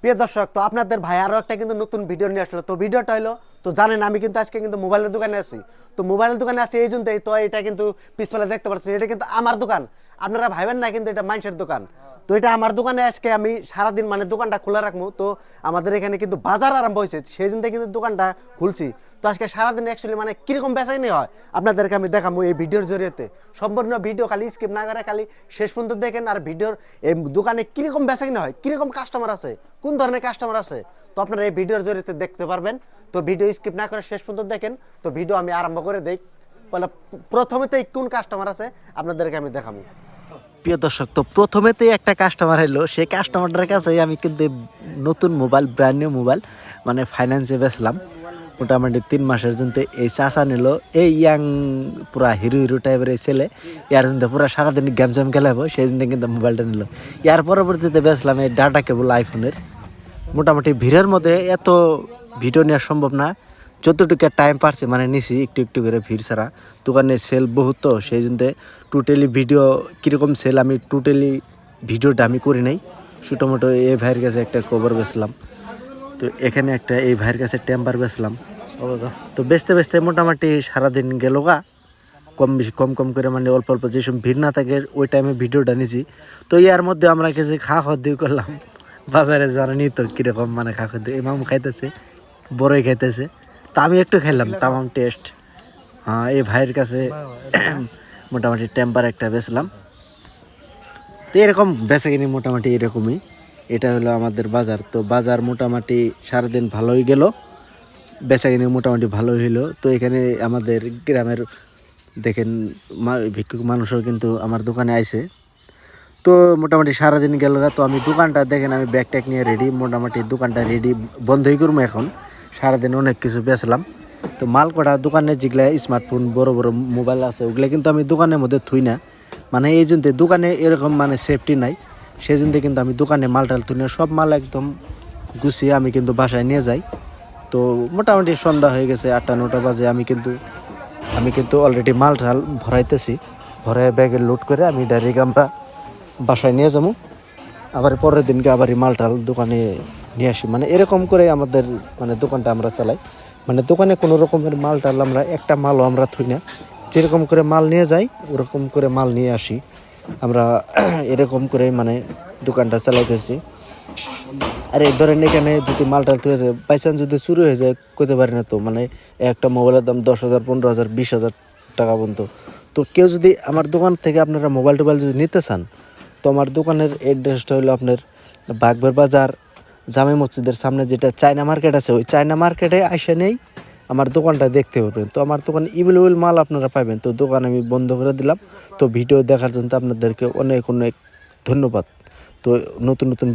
প্রিয় দর্শক, তো আপনাদের ভাই আরও একটা কিন্তু নতুন ভিডিও নিয়ে আসলো। তো ভিডিওটা হলো, তো জানেন আমি কিন্তু আজকে কিন্তু মোবাইলের দোকানে আছি। তো মোবাইলের দোকানে আছি এই জন্যই তো এটা কিন্তু পিছনে দেখতে পাচ্ছি এটা কিন্তু আমার দোকান। আপনারা ভাইবেন না কিন্তু এটা মানুষের দোকান। তো এটা আমার দোকানে আজকে আমি সারাদিন মানে দোকানটা খোলা রাখব। তো আমাদের এখানে কিন্তু বাজার আরম্ভ হয়েছে, সেই জন্য কিন্তু দোকানটা খুলছি। তো আজকে সারাদিন অ্যাকচুয়ালি মানে কীরকম বেচাইনি হয়, আপনাদেরকে আমি দেখাবো এই ভিডিওর জরিয়েতে। সম্পূর্ণ ভিডিও খালি স্কিপ না করে খালি, শেষ পর্যন্ত দেখেন আর ভিডিওর এই দোকানে কীরকম বেচাইনি হয়, কীরকম কাস্টমার আছে, কোন ধরনের কাস্টমার আছে। তো আপনারা এই ভিডিওর জরিয়েতে দেখতে পারবেন। তো ভিডিও স্কিপ না করে শেষ পর্যন্ত দেখেন। তো ভিডিও আমি আরম্ভ করে দেই। বলে প্রথমেতেই কোন কাস্টমার আছে, আপনাদেরকে আমি দেখাবো। প্রিয় দর্শক, তো প্রথমেতেই একটা কাস্টমার এলো। সেই কাস্টমারটার কাছে আমি কিন্তু নতুন মোবাইল ব্র্যান্ড নিউ মোবাইল মানে ফাইন্যান্সে বেচলাম। মোটামুটি তিন মাসের জন্য এই চাষা নিল। এই ইয়াং পুরা হিরো হিরো টাইপের এই ছেলে, ইয়ার জন্য পুরা সারাদিন গেম জেম খেলাবো সেই জন্য কিন্তু মোবাইলটা নিল। ইয়ার পরবর্তীতে বেচলাম এই ডাটা কেবল আইফোনের মোটামুটি ভিড়ের মধ্যে এত ভিডিও নেওয়া সম্ভব না। যতটুকু টাইম পারছে মানে নিছি, একটু একটু করে ভিড় ছাড়া। দোকানে সেল বহুত তো, সেই জন্য টোটালি ভিডিও কীরকম সেল আমি টোটালি ভিডিওটা আমি করি নাই। মোটো এই ভাইয়ের কাছে একটা কভার বেচলাম। তো এখানে একটা এই ভাইয়ের কাছে টেম্পার বেচলাম। তো বেচতে বেচতে মোটামুটি সারাদিন গেল গা। কম বেশি, কম কম করে মানে অল্প অল্প যেসব ভিড় না থাকে, ওই টাইমে ভিডিওটা নিছি। তো ইয়ার মধ্যে আমরা কিছু খা খাওয়া দিয়ে করলাম। বাজারে যারা নিত, কীরকম মানে খা খাওয়া দিয়ে ইমাম খাইতেছে, বড়ই খাইতেছে। তো আমি একটু খাইলাম তামাম টেস্ট হ্যাঁ এই ভাইয়ের কাছে মোটামুটি টেম্পার একটা বেচলাম। তো এরকম বেচা কিনি মোটামুটি এরকমই। এটা হলো আমাদের বাজার। তো বাজার মোটামুটি সারাদিন ভালোই গেল। বেচা কিনি মোটামুটি ভালোই হইল। তো এখানে আমাদের গ্রামের দেখেন ভিক্ষুক মানুষও কিন্তু আমার দোকানে আইছে। তো মোটামুটি সারাদিন গেল তো আমি দোকানটা দেখেন আমি ব্যাগ ট্যাগ নিয়ে রেডি মোটামুটি দোকানটা রেডি বন্ধই করব এখন। সারাদিন অনেক কিছু বেচলাম। তো মাল কটা দোকানে যেগুলা স্মার্টফোন বড় বড় মোবাইল আছে, ওগুলা কিন্তু আমি দোকানের মধ্যে থুই না। মানে এই জন্য দোকানে এরকম মানে সেফটি নাই। সেই জন্য কিন্তু আমি দোকানে মাল টাল থুই না। সব মাল একদম গুছিয়ে আমি কিন্তু বাসায় নিয়ে যাই। তো মোটামুটি সন্ধ্যা হয়ে গেছে, আটটা, নটা বাজে। আমি কিন্তু আমি কিন্তু অলরেডি মাল টাল ভরাইতেছি। ভরাই ব্যাগে লোড করে আমি ডাইরেক্ট আমরা বাসায় নিয়ে যাব। আবার পরের দিনকে আবার এই মালটাল দোকানে নিয়ে আসি। মানে এরকম করে আমাদের মানে দোকানটা আমরা চালাই। মানে দোকানে কোনো রকমের মাল টাল আমরা, একটা মালও আমরা থই না। যেরকম করে মাল নিয়ে যাই, ওরকম করে মাল নিয়ে আসি। আমরা এরকম করে মানে দোকানটা চালাইতেছি। আর এই ধরেন এখানে যদি মাল টাল থুয়ে যায় বাইচান্স যদি শুরু হয়ে যায় করতে পারি না তো। মানে একটা মোবাইলের দাম দশ হাজার, পনেরো হাজার, বিশ হাজার টাকা পর্যন্ত। তো কেউ যদি আমার দোকান থেকে আপনারা মোবাইল টোবাইল যদি নিতে চান, তো আমার দোকানের অ্যাড্রেসটা হলো আপনার বাগবের বাজার জামে মসজিদের সামনে যেটা চায়না মার্কেট আছে, ওই চায়না মার্কেটে আসে নেই আমার দোকানটা দেখতে পারবেন। তো আমার দোকানে ইভেলেবল মাল আপনারা পাবেন। তো দোকান আমি বন্ধ করে দিলাম। তো ভিডিও দেখার জন্য আপনাদেরকে অনেক অনেক ধন্যবাদ। তো নতুন নতুন